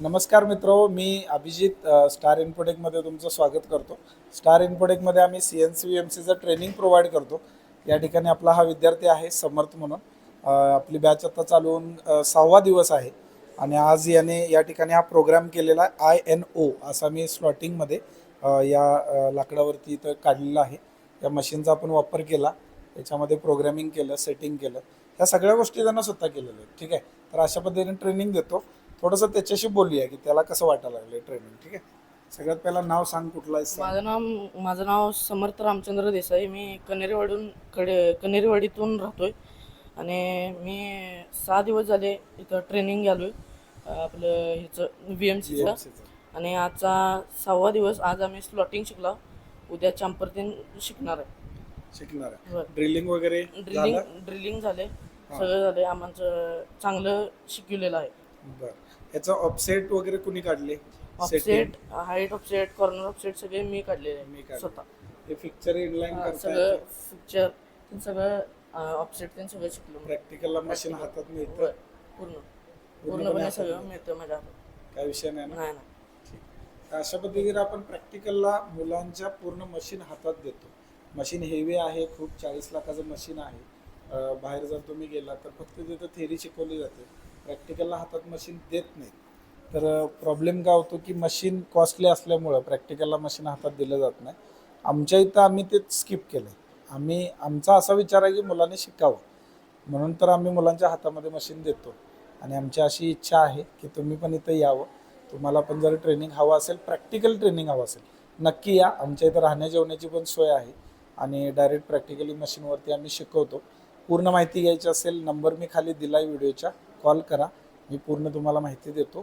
नमस्कार मित्र मी अभिजित स्टार इन्फोटेकमध्ये तुमचं स्वागत करतो. स्टार इन्फोटेकमध्ये आम्ही सी एन सी एम सीचं ट्रेनिंग प्रोव्हाइड करतो. या ठिकाणी आपला हा विद्यार्थी आहे समर्थ म्हणून. आपली बॅच आता चालू होऊन सहावा दिवस आहे. आणि आज याने या ठिकाणी हा प्रोग्राम केलेला आय एन ओ असा मी स्लॉटिंगमध्ये या लाकडावरती इथं काढलेला आहे. या मशीनचा आपण वापर केला. त्याच्यामध्ये प्रोग्रॅमिंग केलं सेटिंग केलं. ह्या सगळ्या गोष्टी त्यांना स्वतः केलेल्या आहेत. ठीक आहे? तर अशा पद्धतीने ट्रेनिंग देतो. थोडंसं त्याच्याशी बोलूया की त्याला कसं वाटायला लागलं ट्रेनिंग ठीक आहे? सगळ्यात पहिला नाव सांग कुठलं आहे सांग. माझं नाव माझं नाव समर्थ रामचंद्र देसाई. मी कनेरीवाडून कडे कनेरीवाडीतून राहतोय. आणि मी सहा दिवस झाले इथं ट्रेनिंग घ्यालोय. अं, आपलं ह्याचं व्ही एम सीचं चं. आणि आजचा सहावा दिवस आज आम्ही स्लॉटिंग शिकला. उद्या चांपरतीन शिकणार आहे. शिकणार आहे. बरं. ड्रिलिंग वगैरे झालं? ड्रिलिंग ड्रिलिंग झाले सगळं झाले आम्हाला चांगलं शिकवलेलं आहे. बरं. ह्याचं ऑफसेट वगैरे कुणी काढले? Offset height offset corner offset सगळे मी काढलेले मी काढले. स्वतः. हे पिक्चर इनलाईन हा, करता सगळं पिक्चर सगळं ऑफसेट ते सगळं शिकलो मी. प्रॅक्टिकलला मशीन हातात होय, मिळतं? पूर्ण. पूर्णपणे हातात सगळं मिळतं. माझ्या हातात. काय विषय नाही ना? नाही ना तर अशा पद्धतीने आपण प्रॅक्टिकलला मुलांच्या पूर्ण मशीन हातात देतो. मशीन हेवी आहे खूप चाळीस लाखाचं मशीन आहे. अं, बाहेर जर तुम्ही गेला तर फक्त तिथं थेरी शिकवली जाते. प्रॅक्टिकलला हातात मशीन देत नाही तर प्रॉब्लेम काय होतो की मशीन कॉस्टली असल्यामुळं प्रॅक्टिकलला मशीन हातात दिलं जात नाही. आमच्या इथं आम्ही ते स्किप केलं आम्ही आमचा असा विचार आहे की मुलांनी शिकावं. म्हणून तर आम्ही मुलांच्या हातामध्ये मशीन देतो. आणि आमची अशी इच्छा आहे की तुम्ही पण इथं यावं. तुम्हाला पण जर ट्रेनिंग हवं असेल प्रॅक्टिकल ट्रेनिंग हवं असेल नक्की या. आमच्या इथं राहण्या जेवण्याची पण सोय आहे. आणि डायरेक्ट प्रॅक्टिकली मशीनवरती आम्ही शिकवतो. पूर्ण माहिती घ्यायची असेल नंबर मी खाली दिला आहे व्हिडिओच्या. कॉल करा. मी पूर्ण तुम्हाला माहिती देतो.